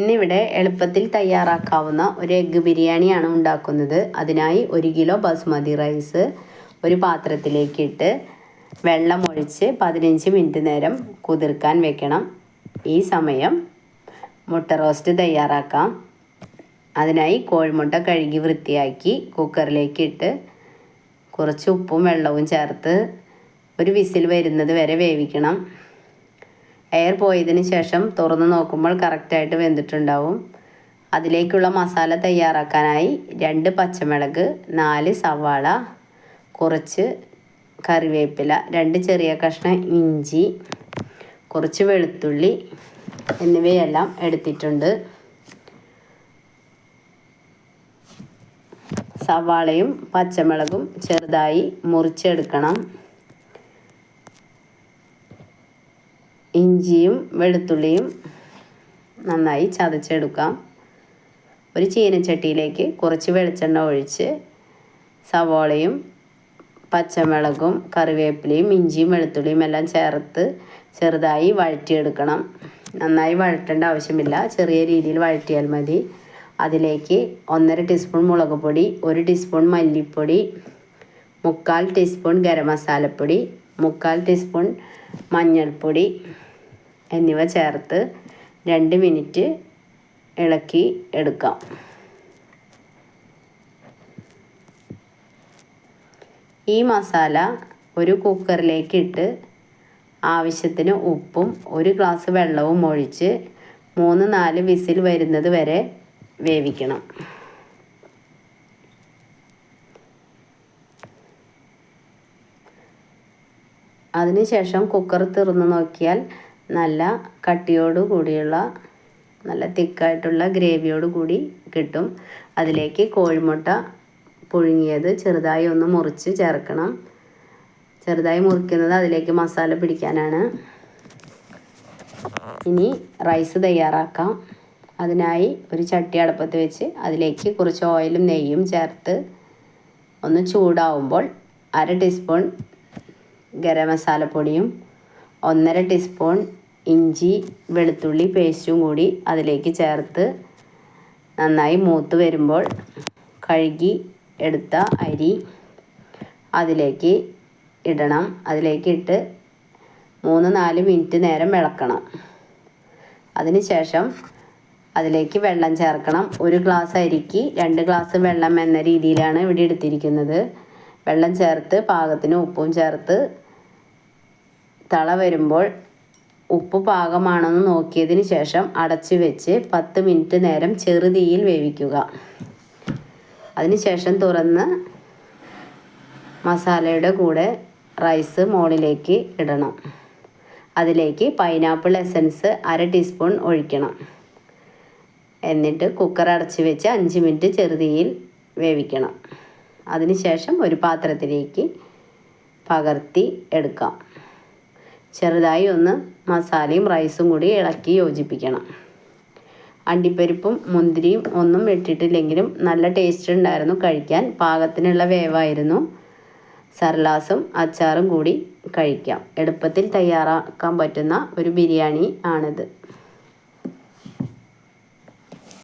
ഇന്നിവിടെ എളുപ്പത്തിൽ തയ്യാറാക്കാവുന്ന ഒരു എഗ്ഗ് ബിരിയാണിയാണ് ഉണ്ടാക്കുന്നത്. അതിനായി ഒരു കിലോ ബസുമതി റൈസ് ഒരു പാത്രത്തിലേക്കിട്ട് വെള്ളം ഒഴിച്ച് പതിനഞ്ച് മിനിറ്റ് നേരം കുതിർക്കാൻ വെക്കണം. ഈ സമയം മുട്ട റോസ്റ്റ് തയ്യാറാക്കാം. അതിനായി കോഴിമുട്ട കഴുകി വൃത്തിയാക്കി കുക്കറിലേക്കിട്ട് കുറച്ച് ഉപ്പും വെള്ളവും ചേർത്ത് ഒരു വിസിൽ വരുന്നത് വരെ വേവിക്കണം. എയർ പോയതിന് ശേഷം തുറന്ന് നോക്കുമ്പോൾ കറക്റ്റായിട്ട് വെന്തിട്ടുണ്ടാവും. അതിലേക്കുള്ള മസാല തയ്യാറാക്കാനായി രണ്ട് പച്ചമുളക് നാല് സവാള കുറച്ച് കറിവേപ്പില രണ്ട് ചെറിയ കഷ്ണം ഇഞ്ചി കുറച്ച് വെളുത്തുള്ളി എന്നിവയെല്ലാം എടുത്തിട്ടുണ്ട്. സവാളയും പച്ചമുളകും ചെറുതായി മുറിച്ചെടുക്കണം. ഇഞ്ചിയും വെളുത്തുള്ളിയും നന്നായി ചതച്ചെടുക്കാം. ഒരു ചീനച്ചട്ടിയിലേക്ക് കുറച്ച് വെളിച്ചെണ്ണ ഒഴിച്ച് സവോളയും പച്ചമുളകും കറിവേപ്പിലയും ഇഞ്ചിയും വെളുത്തുള്ളിയും എല്ലാം ചേർത്ത് ചെറുതായി വഴറ്റിയെടുക്കണം. നന്നായി വഴറ്റേണ്ട ആവശ്യമില്ല. ചെറിയ രീതിയിൽ വഴറ്റിയാൽ മതി. അതിലേക്ക് ഒന്നര ടീസ്പൂൺ മുളക് പൊടി ഒരു ടീസ്പൂൺ മല്ലിപ്പൊടി മുക്കാൽ ടീസ്പൂൺ ഗരം മസാലപ്പൊടി മുക്കാൽ ടീസ്പൂൺ മഞ്ഞൾപ്പൊടി എന്നിവ ചേർത്ത് രണ്ട് മിനിറ്റ് ഇളക്കി എടുക്കാം. ഈ മസാല ഒരു കുക്കറിലേക്ക് ഇട്ട് ആവശ്യത്തിന് ഉപ്പും ഒരു ഗ്ലാസ് വെള്ളവും ഒഴിച്ച് മൂന്ന് നാല് വിസിൽ വരുന്നത് വരെ വേവിക്കണം. അതിനുശേഷം കുക്കർ തുറന്ന് നോക്കിയാൽ നല്ല കട്ടിയോടു കൂടിയുള്ള നല്ല തിക്കായിട്ടുള്ള ഗ്രേവിയോട് കൂടി കിട്ടും. അതിലേക്ക് കോഴിമുട്ട പുഴുങ്ങിയത് ചെറുതായി ഒന്ന് മുറിച്ച് ചേർക്കണം. ചെറുതായി മുറിക്കുന്നത് അതിലേക്ക് മസാല പിടിക്കാനാണ്. ഇനി റൈസ് തയ്യാറാക്കാം. അതിനായി ഒരു ചട്ടി അടുപ്പത്ത് വെച്ച് അതിലേക്ക് കുറച്ച് ഓയിലും നെയ്യും ചേർത്ത് ഒന്ന് ചൂടാവുമ്പോൾ അര ടീസ്പൂൺ ഗരം മസാലപ്പൊടിയും ഒന്നര ടീസ്പൂൺ ഇഞ്ചി വെളുത്തുള്ളി പേസ്റ്റും കൂടി അതിലേക്ക് ചേർത്ത് നന്നായി മൂത്ത് വരുമ്പോൾ കഴുകി എടുത്ത അരി അതിലേക്ക് ഇടണം. അതിലേക്ക് ഇട്ട് മൂന്ന് നാല് മിനിറ്റ് നേരം ഇളക്കണം അതിനുശേഷം അതിലേക്ക് വെള്ളം ചേർക്കണം. ഒരു ഗ്ലാസ് അരിക്ക് രണ്ട് ഗ്ലാസ് വെള്ളം എന്ന രീതിയിലാണ് ഇവിടെ എടുത്തിരിക്കുന്നത്. വെള്ളം ചേർത്ത് പാകത്തിന് ഉപ്പും ചേർത്ത് തള വരുമ്പോൾ ഉപ്പ് പാകമാണെന്ന് നോക്കിയതിന് ശേഷം അടച്ചു വെച്ച് പത്ത് മിനിറ്റ് നേരം ചെറുതീയിൽ വേവിക്കുക. അതിനുശേഷം തുറന്ന് മസാലയുടെ കൂടെ റൈസ് മുകളിലേക്ക് ഇടണം. അതിലേക്ക് പൈനാപ്പിൾ എസൻസ് അര ടീസ്പൂൺ ഒഴിക്കണം. എന്നിട്ട് കുക്കർ അടച്ച് വെച്ച് അഞ്ച് മിനിറ്റ് ചെറുതീയിൽ വേവിക്കണം. അതിനുശേഷം ഒരു പാത്രത്തിലേക്ക് പകർത്തി എടുക്കാം. ചെറുതായി ഒന്ന് മസാലയും റൈസും കൂടി ഇളക്കി യോജിപ്പിക്കണം. അണ്ടിപ്പരിപ്പും മുന്തിരിയും ഒന്നും ഇട്ടിട്ടില്ലെങ്കിലും നല്ല ടേസ്റ്റ് ഉണ്ടായിരുന്നു കഴിക്കാൻ. പാകത്തിനുള്ള വേവായിരുന്നു. സർലാസും അച്ചാറും കൂടി കഴിക്കാം. എളുപ്പത്തിൽ തയ്യാറാക്കാൻ പറ്റുന്ന ഒരു ബിരിയാണി ആണിത്.